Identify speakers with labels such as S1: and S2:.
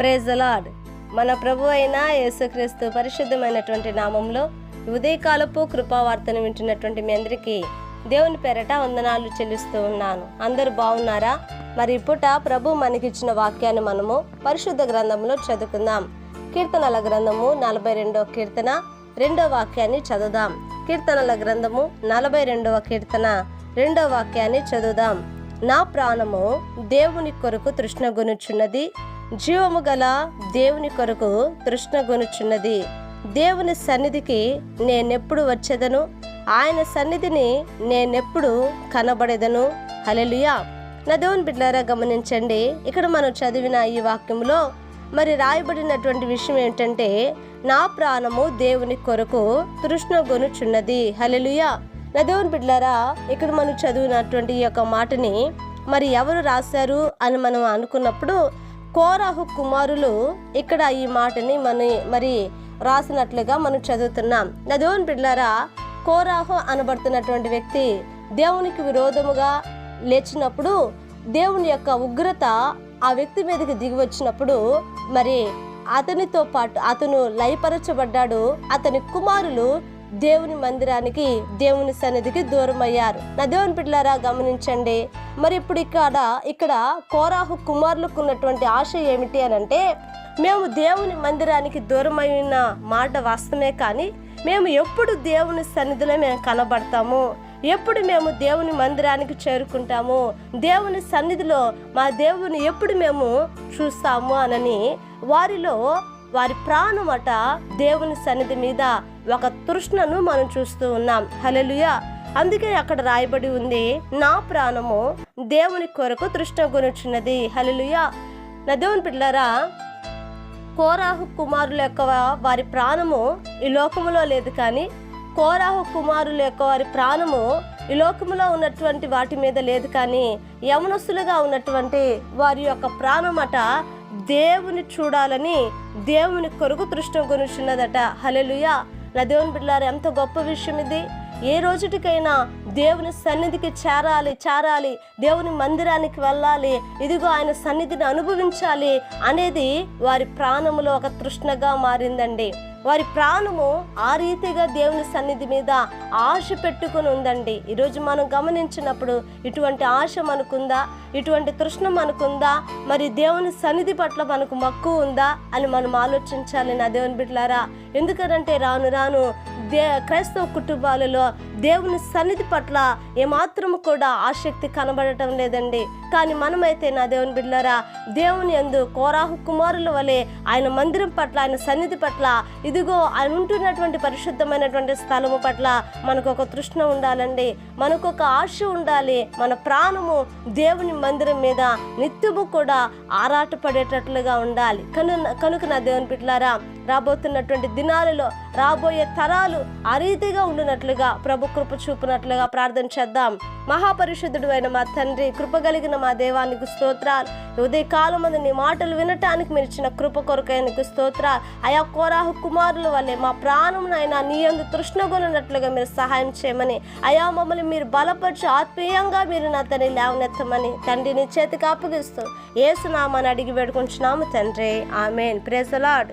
S1: Praise lord మన ప్రభు అయిన యేసుక్రీస్తు పరిశుద్ధమైనటువంటి నామంలో ఉదయకాలపు కృపావార్తను వింటున్నటువంటి మీ అందరికీ దేవుని పేరట వందనాలు చెల్లిస్తూ ఉన్నాను. అందరూ బాగున్నారా? మరి ఇప్పుట ప్రభు మనకిచ్చిన వాక్యాన్ని మనము పరిశుద్ధ గ్రంథంలో చదువుకుందాం. కీర్తనల గ్రంథము నలభై రెండవ కీర్తన రెండో వాక్యాన్ని చదువుదాం. కీర్తనల గ్రంథము నలభై రెండవ కీర్తన రెండో వాక్యాన్ని చదువుదాం. నా ప్రాణము దేవుని కొరకు తృష్ణగొనుచున్నది జీవము గల దేవుని కొరకు తృష్ణగొనుచున్నది దేవుని సన్నిధికి నేనెప్పుడు వచ్చేదను? ఆయన సన్నిధిని నేనెప్పుడు కనబడేదను? హలెలుయా నా దేవుని బిడ్డారా గమనించండి. ఇక్కడ మనం చదివిన ఈ వాక్యంలో మరి రాయబడినటువంటి విషయం ఏంటంటే నా ప్రాణము దేవుని కొరకు తృష్ణగొనుచున్నది హలెలుయా నా దేవుని బిడ్డారా ఇక్కడ మనం చదివినటువంటి ఈ యొక్క మాటని మరి ఎవరు రాశారు అని మనం అనుకున్నప్పుడు కోరాహు కుమారులు ఇక్కడ ఈ మాటని మన మరి రాసినట్లుగా మనం చదువుతున్నాం. దేవుని బిడ్డారా కోరాహు అనబడుతున్నటువంటి వ్యక్తి దేవునికి విరోధముగా లేచినప్పుడు దేవుని యొక్క ఉగ్రత ఆ వ్యక్తి మీదకి దిగి వచ్చినప్పుడు మరి అతనితో పాటు అతను లయపరచబడ్డాడు. అతని కుమారులు దేవుని మందిరానికి దేవుని సన్నిధికి దూరం అయ్యారు నా దేవుని బిడ్డలారా గమనించండి. మరి ఇప్పుడు ఇక్కడ ఇక్కడ కోరాహు కుమారులకు ఉన్నటువంటి ఆశ ఏమిటి అని అంటే మేము దేవుని మందిరానికి దూరమైన మాట వాస్తవమే కానీ మేము ఎప్పుడు దేవుని సన్నిధిలో మేము కనబడతాము? ఎప్పుడు మేము దేవుని మందిరానికి చేరుకుంటాము? దేవుని సన్నిధిలో మా దేవుని ఎప్పుడు మేము చూస్తాము అనని వారిలో వారి ప్రాణమట దేవుని సన్నిధి మీద ఒక తృష్ణను మనం చూస్తూ ఉన్నాం. హలెలుయా అందుకే అక్కడ రాయబడి ఉంది నా ప్రాణము దేవుని కొరకు తృష్ణ గురించినది హలెలుయా నా దేవుని పిల్లరా కోరాహు కుమారుల యొక్క వారి ప్రాణము ఈ లోకములో లేదు కానీ కోరాహు కుమారుల యొక్క వారి ప్రాణము ఈ లోకములో ఉన్నటువంటి వాటి మీద లేదు కానీ యవనస్తులుగా ఉన్నటువంటి వారి యొక్క ప్రాణమట దేవుని చూడాలని దేవుని కొరకు తృష్ణ కొనుచున్నదట. హలెలుయా నా దేవుని బిడ్డారు ఎంత గొప్ప విషయం ఇది. ఏ రోజుటికైనా దేవుని సన్నిధికి చేరాలి చేరాలి. దేవుని మందిరానికి వెళ్ళాలి. ఇదిగో ఆయన సన్నిధిని అనుభవించాలి అనేది వారి ప్రాణములో ఒక తృష్ణగా మారిందండి. వారి ప్రాణము ఆ రీతిగా దేవుని సన్నిధి మీద ఆశ పెట్టుకుని ఉందండి. ఈరోజు మనం గమనించినప్పుడు ఇటువంటి ఆశ మనకుందా? ఇటువంటి తృష్ణ మనకుందా? మరి దేవుని సన్నిధి పట్ల మనకు మక్కువ ఉందా? అని మనం ఆలోచించాలి నా దేవుని బిడ్డలారా. ఎందుకంటే రాను రాను దే క్రైస్తవ కుటుంబాలలో దేవుని సన్నిధి పట్ల ఏమాత్రం కూడా ఆసక్తి కనబడటం లేదండి. కానీ మనమైతే నా దేవుని బిడ్డలారా దేవుని ఎందు కోరాహు కుమారుల వలె ఆయన మందిరం పట్ల ఆయన సన్నిధి పట్ల ఇదిగో ఉంటున్నటువంటి పరిశుద్ధమైనటువంటి స్థలము పట్ల మనకు ఒక తృష్ణ ఉండాలండి. మనకు ఒక ఆశ ఉండాలి. మన ప్రాణము దేవుని మందిరం మీద నిత్యము కూడా ఆరాటపడేటట్లుగా ఉండాలి. కను కనుక నా దేవుని పిట్లారా రాబోతున్నటువంటి దినాలలో రాబోయే తరాలు ఆ రీతిగా ఉండినట్లుగా ప్రభు కృప చూపినట్లుగా ప్రార్థన చేద్దాం. మహాపరిషుద్ధుడు అయిన మా తండ్రి కృప కలిగిన మా దేవానికి స్తోత్రాలు. ఉదయ కాలం మంది నీ మాటలు వినటానికి మీరు ఇచ్చిన కృప కొరకైనకు స్తోత్రాలు. అయా కోరాహు కుమారుల వల్లే మా ప్రాణంనైనా నీ అందు తృష్ణగొనట్లుగా మీరు సహాయం చేయమని. అయా మమ్మల్ని మీరు బలపరిచి ఆత్మీయంగా మీరు నా తని లేవనెత్తమని తండ్రి నీ చేతికి అప్పగిస్తూ ఏసునామని అడిగి వేడుకుంటున్నాము తండ్రి. ఆమెన్. ప్రేసలాడ్